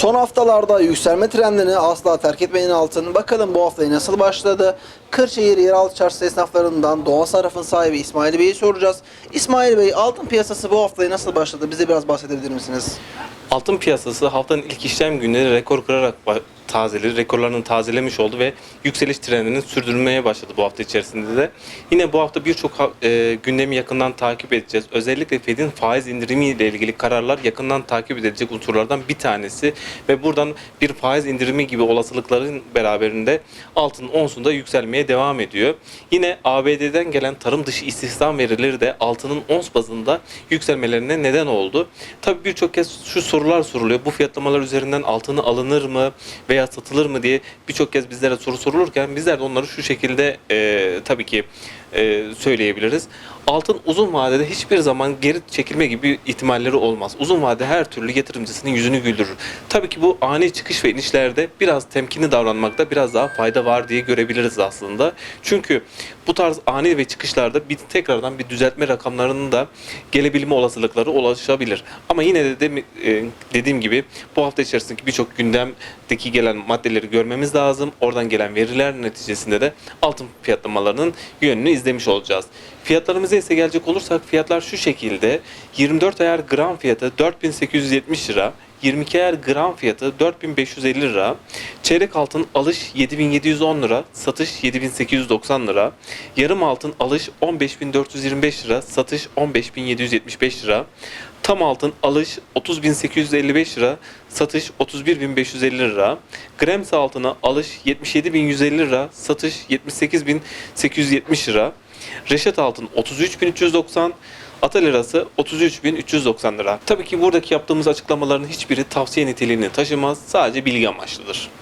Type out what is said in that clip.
Son haftalarda yükselme trendini asla terk etmeyin altın. Bakalım bu haftayı nasıl başladı? Kırşehir Yeraltı Çarşısı esnaflarından Doğan Sarraf'ın sahibi İsmail Bey'i soracağız. İsmail Bey altın piyasası bu haftayı nasıl başladı? Bize biraz bahsedebilir misiniz? Altın piyasası haftanın ilk işlem günleri rekor kırarak tazeledi. Rekorlarını tazelemiş oldu ve yükseliş trendini sürdürmeye başladı bu hafta içerisinde de. Yine bu hafta birçok e, gündemi yakından takip edeceğiz. Özellikle Fed'in faiz indirimi ile ilgili kararlar yakından takip edilecek unsurlardan bir tanesi ve buradan bir faiz indirimi gibi olasılıkların beraberinde altın onsunda yükselmeye devam ediyor. Yine ABD'den gelen tarım dışı istihdam verileri de altının ons bazında yükselmelerine neden oldu. Tabii birçok kez şu sorular soruluyor. Bu fiyatlamalar üzerinden altını alınır mı veya satılır mı diye birçok kez bizlere soru sorulurken bizler de onları şu şekilde e, tabii ki e, söyleyebiliriz. Altın uzun vadede hiçbir zaman geri çekilme gibi ihtimalleri olmaz. Uzun vade her türlü yatırımcısının yüzünü güldürür. Tabii ki bu ani çıkış ve inişlerde biraz temkinli davranmakta biraz daha fayda var diye görebiliriz aslında. Çünkü bu tarz ani ve çıkışlarda bir tekrardan bir düzeltme rakamlarının da gelebilme olasılıkları ulaşabilir. Ama yine de, de e, dediğim gibi bu hafta içerisindeki birçok gündemdeki gelen maddeleri görmemiz lazım. Oradan gelen veriler neticesinde de altın fiyatlamalarının yönünü izlemiş olacağız. Fiyatlarımıza ise gelecek olursak fiyatlar şu şekilde. 24 ayar gram fiyatı 4870 lira. 22 ayar gram fiyatı 4550 lira. Çeyrek altın alış 7710 lira, satış 7890 lira. Yarım altın alış 15425 lira, satış 15775 lira. Tam altın alış 30855 lira, satış 31550 lira. Grems altına alış 77150 lira, satış 78870 lira. Reşat altın 33390, Ata lirası 33.390 lira. Tabii ki buradaki yaptığımız açıklamaların hiçbiri tavsiye niteliğini taşımaz. Sadece bilgi amaçlıdır.